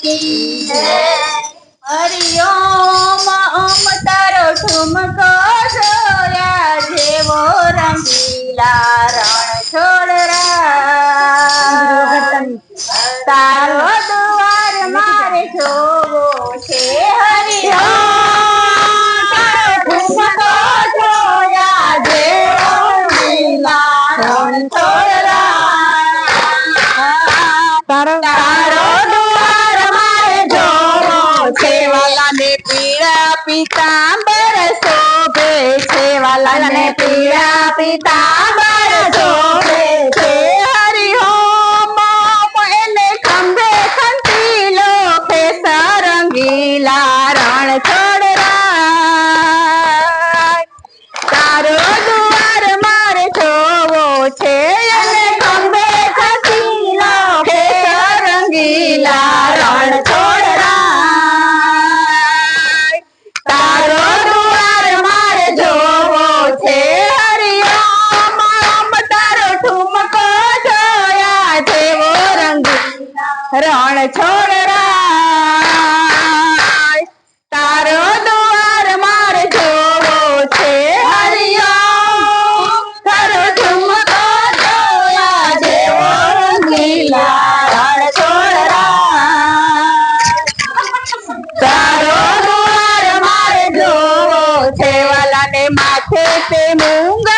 કી હરિઓમ ઓમ તારો ઠુમકો જોયા જેવો રંગીલા રણ છોડરા તારો દ્વાર મારે જોવો છે હરિઓમ તારા પિતાંબર શોભે છે, વાલાને પીળા પિતાંબર શોભે છે. હરિ હોમ, એને ખંભે ખંતીલો કે સરંગીલા રણ છોડ તારો દુવાર મારે જોવો છે, એને ખંભે ખંતીલો કે સરંગીલા રણ છોડ તારો દ્વાર માર જોવો છે. હરિયો, તારો ઝુમકો જોયા રણ છોડ તારો દ્વાર માર જોવો માથે તે મૂંગા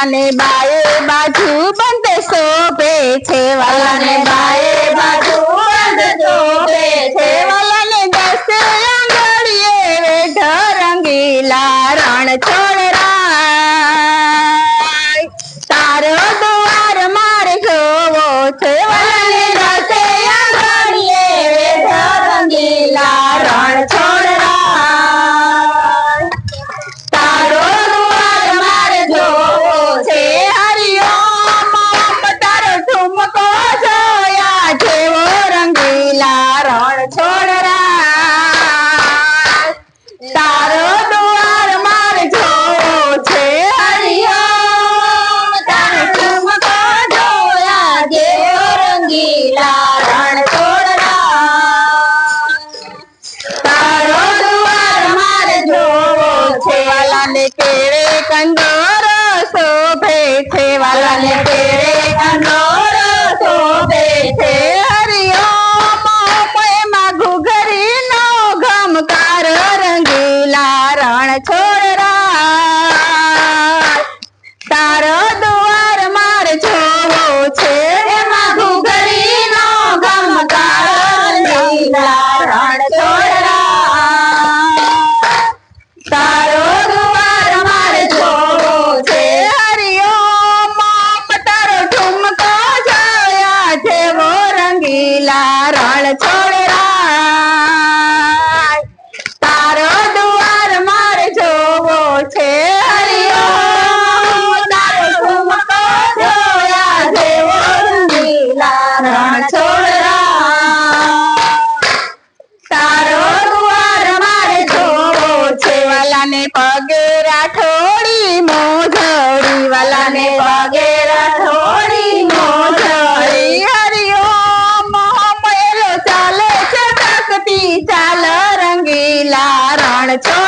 વાલાને બાએ બાજુ બંધ સોંપે છે વાલાને બાએ બાજુ জানে কে রে પગે રાઠોડી મોઢળી, વાલાને પગે રાઠોડી મોઢળી. હરિઓમ મોહમેલો ચાલે છે તકતી ચાલ રંગીલા રણ છો